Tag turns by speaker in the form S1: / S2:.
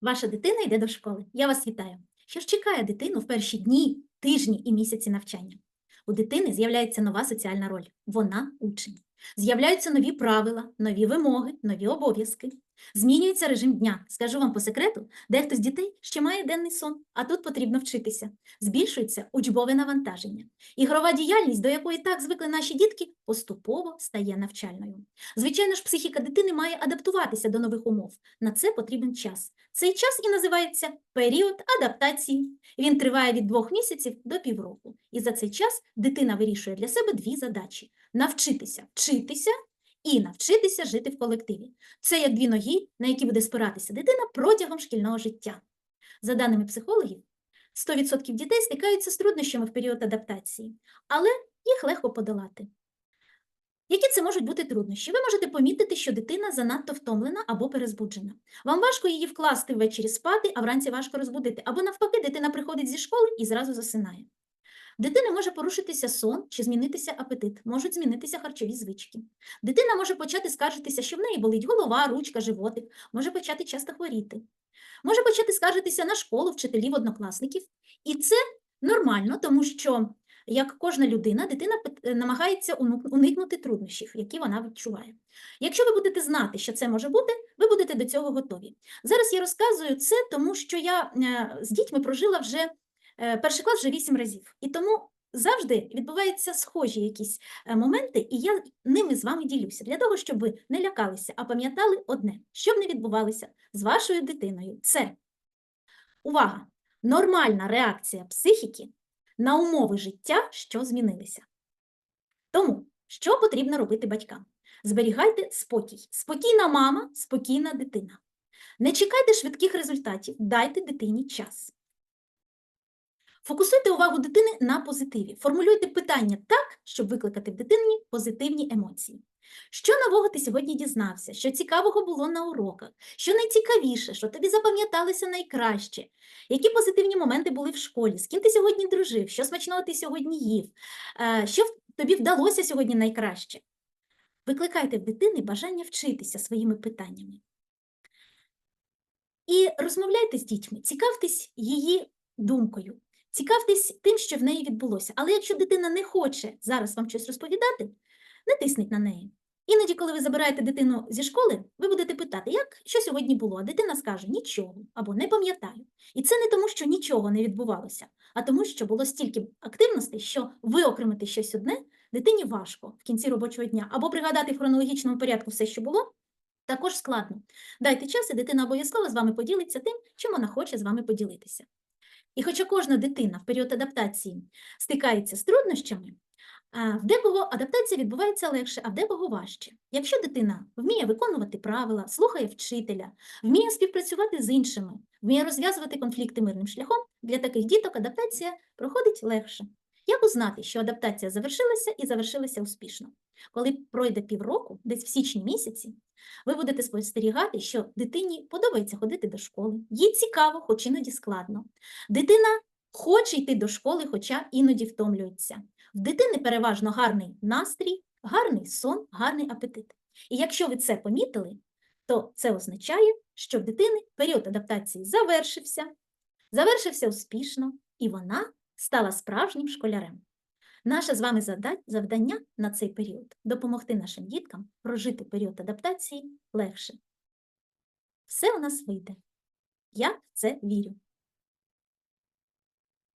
S1: Ваша дитина йде до школи. Я вас вітаю. Що ж чекає дитину в перші дні, тижні і місяці навчання? У дитини з'являється нова соціальна роль. Вона учень. З'являються нові правила, нові вимоги, нові обов'язки. Змінюється режим дня. Скажу вам по секрету, дехто з дітей ще має денний сон, а тут потрібно вчитися. Збільшується учбове навантаження. Ігрова діяльність, до якої так звикли наші дітки, поступово стає навчальною. Звичайно ж, психіка дитини має адаптуватися до нових умов. На це потрібен час. Цей час і називається період адаптації. Він триває від двох місяців до півроку. І за цей час дитина вирішує для себе дві задачі: навчитися вчитися і навчитися жити в колективі. Це як дві ноги, на які буде спиратися дитина протягом шкільного життя. За даними психологів, 100% дітей стикаються з труднощами в період адаптації, але їх легко подолати. Які це можуть бути труднощі? Ви можете помітити, що дитина занадто втомлена або перезбуджена. Вам важко її вкласти ввечері спати, а вранці важко розбудити, або навпаки, дитина приходить зі школи і зразу засинає. В Дитини може порушитися сон чи змінитися апетит, можуть змінитися харчові звички. Дитина може почати скаржитися, що в неї болить голова, ручка, животик, може почати часто хворіти. Може почати скаржитися на школу, вчителів, однокласників. І це нормально, тому що, як кожна людина, дитина пит- намагається уникнути труднощів, які вона відчуває. Якщо ви будете знати, що це може бути, ви будете до цього готові. Зараз я розказую це, тому що я е, з дітьми прожила вже е, перший клас вже вісім разів. І тому завжди відбуваються схожі якісь е, моменти, і я ними з вами ділюся для того, щоб ви не лякалися, а пам'ятали одне, що б не відбувалося з вашою дитиною. Це увага! Нормальна реакція психіки на умови життя, що змінилися. Тому, що потрібно робити батькам? Зберігайте спокій. Спокійна мама, спокійна дитина. Не чекайте швидких результатів, дайте дитині час. Фокусуйте увагу дитини на позитиві. Формулюйте питання так, щоб викликати в дитині позитивні емоції. Що нового ти сьогодні дізнався? Що цікавого було на уроках? Що найцікавіше, що тобі запам'яталося найкраще? Які позитивні моменти були в школі? З ким ти сьогодні дружив? Що смачного ти сьогодні їв? Е, Що тобі вдалося сьогодні найкраще? Викликайте в дитини бажання вчитися своїми питаннями. І розмовляйте з дітьми, цікавтесь її думкою, цікавтесь тим, що в неї відбулося. Але якщо дитина не хоче зараз вам щось розповідати, не тисніть на неї. Іноді, коли ви забираєте дитину зі школи, ви будете питати, як що сьогодні було, а дитина скаже нічого або не пам'ятаю. І це не тому, що нічого не відбувалося, а тому, що було стільки активностей, що виокремити щось одне дитині важко в кінці робочого дня, або пригадати в хронологічному порядку все, що було, також складно. Дайте час, і дитина обов'язково з вами поділиться тим, чим вона хоче з вами поділитися. І хоча кожна дитина в період адаптації стикається з труднощами, в декого адаптація відбувається легше, а в декого важче. Якщо дитина вміє виконувати правила, слухає вчителя, вміє співпрацювати з іншими, вміє розв'язувати конфлікти мирним шляхом, для таких діток адаптація проходить легше. Як узнати, що адаптація завершилася і завершилася успішно? Коли пройде півроку, десь в січні місяці, ви будете спостерігати, що дитині подобається ходити до школи, їй цікаво, хоч іноді складно. Дитина хоче йти до школи, хоча іноді втомлюється. В дитини переважно гарний настрій, гарний сон, гарний апетит. І якщо ви це помітили, то це означає, що в дитини період адаптації завершився, завершився успішно, і вона стала справжнім школярем. Наше з вами завдання на цей період допомогти нашим діткам прожити період адаптації легше. Все у нас вийде. Я в це вірю.